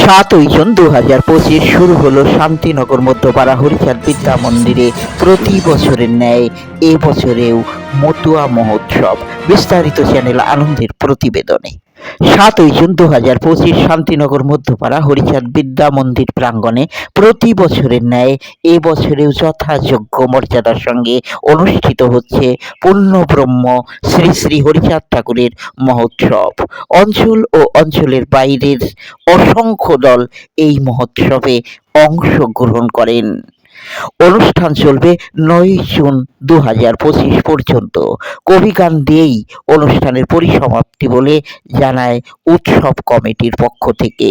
সাতই জুন দু হাজার পঁচিশ শুরু হলো শান্তিনগর মধ্যপাড়া হরিচাঁদ বিদ্যা মন্দিরে প্রতি বছরের ন্যায় এবছরেও বছরেও মতুয়া মহোৎসব। বিস্তারিত চ্যানেল আনন্দের প্রতিবেদনে। সাতই জুন দু হাজার পঁচিশ শান্তিনগর মধ্যপাড়া হরিচাঁদ বিদ্যা মন্দির প্রাঙ্গণে প্রতি বছরের ন্যায় এ বছরেও যথাযোগ্য মর্যাদার সঙ্গে অনুষ্ঠিত হচ্ছে পূর্ণব্রহ্ম শ্রী শ্রী হরিচাঁদ ঠাকুরের মহোৎসব। অঞ্চল ও অঞ্চলের বাইরের অসংখ্য দল এই মহোৎসবে অংশগ্রহণ করেন। অনুষ্ঠান চলবে নয় জুন দু হাজার পঁচিশ পর্যন্ত। কবিগান দিয়েই অনুষ্ঠানের পরিসমাপ্তি বলে জানায় উৎসব কমিটির পক্ষ থেকে।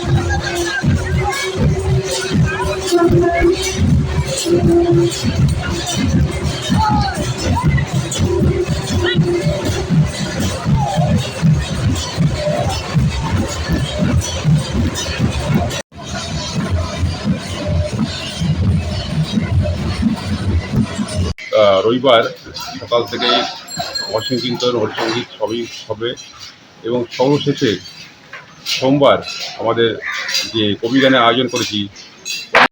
রবিবার সকাল থেকে অসীম কীর্তন হরিসঙ্গীত সবই হবে এবং সর্বশেষে সোমবার আমাদের যে কবিগানের আয়োজন করেছি